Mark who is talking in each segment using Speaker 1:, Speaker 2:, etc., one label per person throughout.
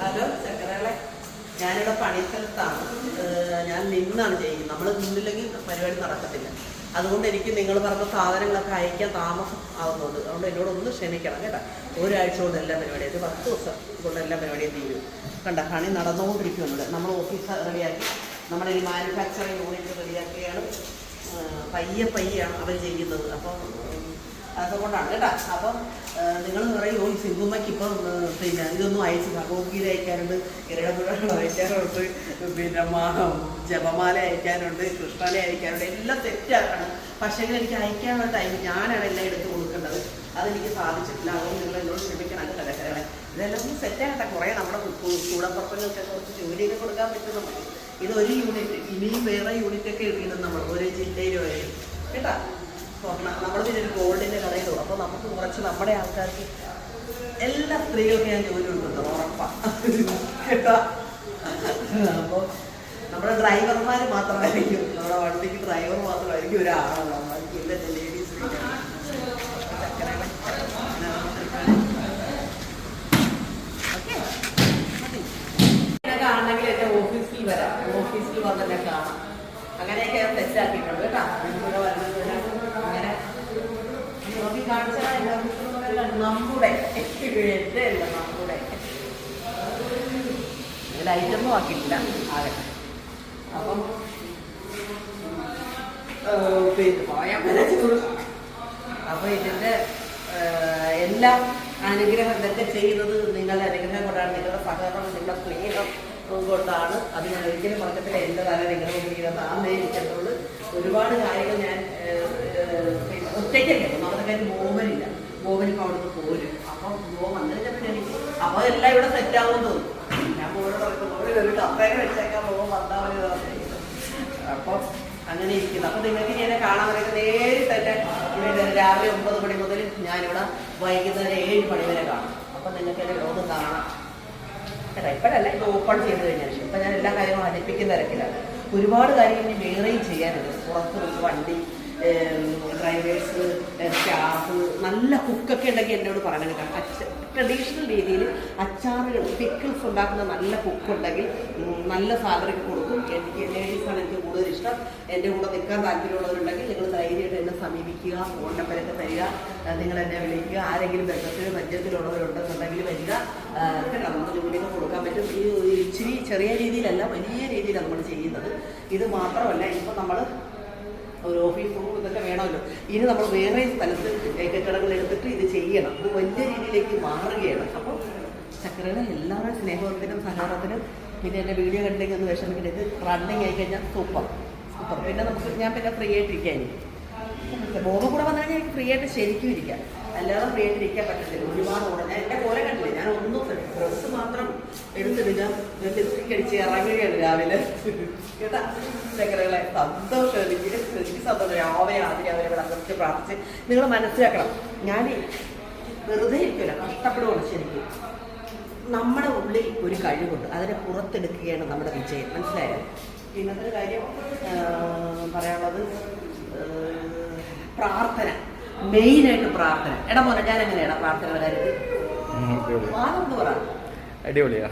Speaker 1: Hello ചക്കരകളെ ഞാനിവിടെ പണിസ്ഥലത്താണ്. ഞാൻ നിന്നാണ് ചെയ്യുന്നത് നമ്മൾ നിന്നില്ലെങ്കിൽ പരിപാടി നടക്കത്തില്ല. അതുകൊണ്ട് എനിക്ക് നിങ്ങൾ പറഞ്ഞ സാധനങ്ങളൊക്കെ അയക്കാൻ താമസം ആവുന്നുണ്ട്. അതുകൊണ്ട് എന്നോട് ഒന്ന് ക്ഷമിക്കണം കേട്ടോ. ഒരാഴ്ച കൊണ്ട് എല്ലാ പരിപാടിയും ഒരു പത്ത് ദിവസം കൊണ്ട് എല്ലാ പരിപാടിയും തീരും. കണ്ട പണി നടന്നുകൊണ്ടിരിക്കുന്നുണ്ട് നമ്മൾ ഓഫീസ് റെഡിയാക്കി നമ്മുടെ ഈ മാനുഫാക്ചറിങ് യൂണിറ്റ് റെഡിയാക്കിയാണ് പയ്യെ പയ്യാണ് അവർ ചെയ്യുന്നത്. അപ്പം ഉം, അതുകൊണ്ടാണ് കേട്ടോ. അപ്പം നിങ്ങൾ പറയും ഈ സിന്ധുമ്മയ്ക്ക് ഇപ്പം പിന്നെ ഇതൊന്നും അയച്ചു ഭഗവത്ഗീത അയക്കാനുണ്ട് ഇരടപുഴകൾ അയക്കാനുണ്ട് പിന്നെ ജപമാല അയക്കാനുണ്ട് കൃഷ്ണാല അയക്കാനുണ്ട് എല്ലാം തെറ്റാക്കണം. പക്ഷേ എനിക്ക് അയക്കാനുള്ള ടൈം ഞാനാണ് എല്ലാം എടുത്തു കൊടുക്കേണ്ടത്. അതെനിക്ക് സാധിച്ചിട്ടില്ല. അതുകൊണ്ട് നിങ്ങൾ എന്നോട് ക്ഷമിക്കണം കലക്കരകളെ ഇതെല്ലാം ഒന്ന് സെറ്റാകട്ടെ കുറേ നമ്മുടെ കൂടപ്പുറപ്പുകൾക്കൊക്കെ കുറച്ച് ജോലിയൊക്കെ കൊടുക്കാൻ പറ്റുന്ന മതി ഇത് ഒരു യൂണിറ്റ് ഇനിയും വേറെ യൂണിറ്റ് ഒക്കെ ഇടുന്നത് നമ്മൾ ഓരോ ജില്ലയിലും കേട്ടാ? നമ്മൾ പിന്നെ ഒരു ഗോൾഡിന്റെ കടയിലോ അപ്പോൾ നമുക്ക് കുറച്ച് നമ്മുടെ ആൾക്കാർക്ക് എല്ലാ സ്ത്രീകൾക്കും ഞാൻ ജോലി കൊടുക്കുന്നുണ്ട് ഉറപ്പാണ് കേട്ടോ? അപ്പോൾ നമ്മുടെ ഡ്രൈവർമാർ മാത്രമായിരിക്കും. നമ്മുടെ വണ്ടിക്ക് ഡ്രൈവർ മാത്രമായിരിക്കും ഒരാളാണ്. എല്ലാ ലേഡീസ് എന്റെ ഓഫീസിൽ വരാം. ഓഫീസിൽ വന്ന് കാണാം. അങ്ങനെയൊക്കെ ഞാൻ സെറ്റാക്കിയിട്ടുണ്ട് കേട്ടോ. അങ്ങനെ. നോക്കി കാണിച്ചാൽ നമ്മുടെ അല്ല നമ്മുടെ. ലൈറ്റൊന്നും ആക്കിയിട്ടില്ല ആകെ. അപ്പം പിന്നെ ഭയങ്കര അപ്പോൾ എല്ലാം അനുഗ്രഹം ഇതൊക്കെ ചെയ്യുന്നത് നിങ്ങളുടെ അനുഗ്രഹം കൊണ്ടാണ് നിങ്ങളുടെ സഹകരണം നിങ്ങളുടെ സ്നേഹം കൊണ്ടാണ്. അത് ഞാൻ ഒരിക്കലും പറഞ്ഞിട്ടില്ല എന്റെ തല നിങ്ങളുടെ മുന്നിൽ താന്നേ ഇരിക്കത്തുള്ളൂ ഒരുപാട് കാര്യങ്ങൾ ഞാൻ പിന്നെ ഒറ്റയ്ക്കല്ലേ കാര്യം മോഹനില്ല മോഹൻ ഇപ്പോൾ അവിടുന്ന് പോരും. അപ്പം മോ വന്നതിന്റെ പിന്നെ അപ്പോൾ എല്ലാം ഇവിടെ സെറ്റ് ആവും തോന്നുന്നു ഞാൻ മോനോട് പറയുമ്പോൾ ഒരു വെച്ചേക്കാൻ മോ വന്നാൽ മതി അപ്പൊ അങ്ങനെ ഇരിക്കുന്നു. അപ്പം നിങ്ങൾക്ക് എന്നെ കാണാൻ പറയുന്നത് നേരിട്ട് തന്നെ രാവിലെ ഒമ്പത് മണി മുതൽ ഞാനിവിടെ വൈകുന്നേരം ഏഴ് മണി വരെ കാണാം. അപ്പം നിങ്ങൾക്ക് എന്റെ ലോകം കാണാം. ഇപ്പോഴല്ല ഇത് ഓപ്പൺ ചെയ്ത് കഴിഞ്ഞാൽ ഇപ്പം ഞാൻ എല്ലാ കാര്യങ്ങളും അടിപ്പിക്കുന്ന തിരക്കിലാണ്. ഒരുപാട് കാര്യങ്ങൾ ഇനി വേറെയും ചെയ്യാനുണ്ട്. പുറത്ത് വണ്ടി ഡ്രൈവേഴ്സ് സ്റ്റാഫ് നല്ല കുക്കൊക്കെ ഉണ്ടെങ്കിൽ എന്നോട് പറയണം കേട്ടോ. അച്ച ട്രഡീഷണൽ രീതിയിൽ അച്ചാറുകൾ പിക്കിൾസ് ഉണ്ടാക്കുന്ന നല്ല കുക്കുണ്ടെങ്കിൽ നല്ല സാലറി കൊടുക്കും. എനിക്ക് ലേഡീസാണ് എനിക്ക് കൂടുതൽ ഇഷ്ടം. എന്റെ കൂടെ നിൽക്കാൻ താല്പര്യമുള്ളവരുണ്ടെങ്കിൽ നിങ്ങൾ ധൈര്യമായിട്ട് എന്നെ സമീപിക്കുക ഫോൺ നമ്പരൊക്കെ തരിക നിങ്ങൾ എന്നെ വിളിക്കുക. ആരെങ്കിലും ബന്ധത്തിൽ മധ്യത്തിലുള്ളവരുണ്ടെന്നുണ്ടെങ്കിൽ വരിക. നമുക്ക് ജോലിയൊക്കെ കൊടുക്കാൻ പറ്റും. ഈ ഇച്ചിരി ചെറിയ രീതിയിലല്ല വലിയ രീതിയിലാണ് നമ്മൾ ചെയ്യുന്നത്. ഇത് മാത്രമല്ല ഇപ്പോൾ നമ്മൾ ഒരു ഓഫീസ് റൂം ഇതൊക്കെ വേണമല്ലോ. ഇനി നമ്മൾ വേറെ സ്ഥലത്ത് കെട്ടിടങ്ങൾ എടുത്തിട്ട് ഇത് ചെയ്യണം. ഇത് വലിയ രീതിയിലേക്ക് മാറുകയാണ്. അപ്പോൾ ചക്കരയുടെ എല്ലാവരുടെ സ്നേഹത്തിനും സഹകരണത്തിനും പിന്നെ എന്റെ വീഡിയോ കണ്ടില്ലെങ്കിൽ ഒന്ന് വിഷമിക്കുന്നത് ഇത് റണ്ണിങ് ആയി കഴിഞ്ഞാൽ സൂപ്പർ സൂപ്പർ പിന്നെ നമുക്ക് ഞാൻ പിന്നെ ഫ്രീ ആയിട്ടിരിക്കാൻ ബോബ് കൂടെ വന്നു കഴിഞ്ഞാൽ എനിക്ക് ഫ്രീ ആയിട്ട് ശരിക്കും ഇരിക്കാം. അല്ലാതെ ഫ്രീ ആയിട്ട് ഇരിക്കാൻ പറ്റത്തില്ല. ഒരുപാട് ഓടാൻ ഞാൻ എന്റെ പോലെ കണ്ടില്ല. ഞാൻ ഒന്നും ഡ്രസ്സ് മാത്രം എടുത്തിടുക ലിപ്സ്റ്റിക് അടിച്ച് ഇറങ്ങുകയാണ് രാവിലെ. സന്തോഷം. എനിക്ക് സന്തോഷം. രാവിലെ ആദ്യം അവരെ ഇവിടെ പ്രാർത്ഥിച്ച് നിങ്ങൾ മനസ്സിലാക്കണം. ഞാൻ വെറുതെ ഇരിക്കില്ല കഷ്ടപ്പെടുകയാണ് ശരിക്കും. നമ്മുടെ ഉള്ളിൽ ഒരു കഴിവുണ്ട്. അതിനെ പുറത്തെടുക്കുകയാണ് നമ്മുടെ വിജയം. മനസ്സിലായോ? പിന്നത്തെ കാര്യം പറയാനുള്ളത് പ്രാർത്ഥന. മെയിനായിട്ട് പ്രാർത്ഥന. എടാ മോനെ ഞാൻ എങ്ങനെയാണ് പ്രാർത്ഥന കാര്യത്തിൽ
Speaker 2: അടിപൊളിയാ.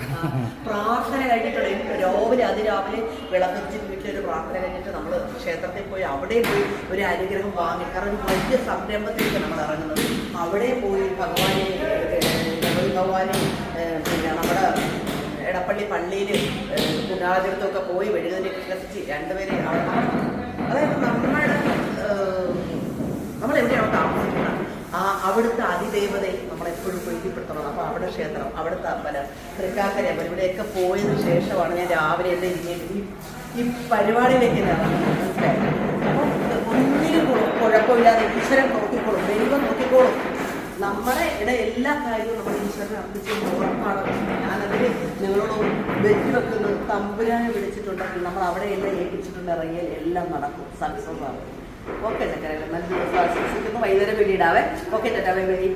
Speaker 1: പ്രാർത്ഥന കഴിഞ്ഞിട്ടുണ്ട്. എനിക്ക് രാവിലെ അതിരാവിലെ വിളക്കിച്ച് വീട്ടിലൊരു പ്രാർത്ഥന കഴിഞ്ഞിട്ട് നമ്മൾ ക്ഷേത്രത്തിൽ പോയി അവിടെ പോയി ഒരു അനുഗ്രഹം വാങ്ങി. കാരണം ഒരു വലിയ സംരംഭത്തിലേക്ക് നമ്മൾ ഇറങ്ങുന്നത്. അവിടെ പോയി ഭഗവാനെ ഭഗവാനെ പിന്നെ നമ്മുടെ എടപ്പള്ളി പള്ളിയിൽ പുനാതിരത്തൊക്കെ പോയി വഴുതനെ കത്തിച്ച് രണ്ടുപേരെ അതായത് നമ്മൾ നമ്മൾ എവിടെയാണോ താമസിക്കുന്നത്? ആ അവിടുത്തെ അതിദേവതയെ നമ്മളെപ്പോഴും പ്രീതിപ്പെടുത്തണം. അപ്പോൾ അവിടെ ക്ഷേത്രം അവിടുത്തെ അമ്പലം തൃക്കാക്കര അമ്പലം ഇവിടെയൊക്കെ പോയതിനു ശേഷമാണ് ഞാൻ രാവിലെ ഇനി ഈ ഈ പരിപാടിയിലേക്ക് ഞാൻ ഒന്നിനും കുഴ- കുഴപ്പമില്ലാതെ ഈശ്വരൻ നോക്കിക്കോളും ദൈവം നോക്കിക്കോളും. നമ്മുടെ ഇവിടെ എല്ലാ കാര്യവും നമ്മൾ ഈശ്വരനെ അർപ്പിച്ച് ഉറപ്പാണ്. ഞാനതിൽ നിങ്ങളോട് വെച്ച് വെക്കുന്നത് തമ്പുരാനെ വിളിച്ചിട്ടുണ്ടെങ്കിൽ നമ്മൾ അവിടെ എല്ലാം ഏൽപ്പിച്ചിട്ടുണ്ടെങ്കിൽ എല്ലാം നടക്കും സക്സസ് ആവും ഓക്കെ ചേട്ടാ നല്ല ദിവസം ആശംസിക്കുന്നു. വൈകുന്നേരം പിന്നീടാവേ ഓക്കെ ചേട്ടാ ബൈ ബൈ.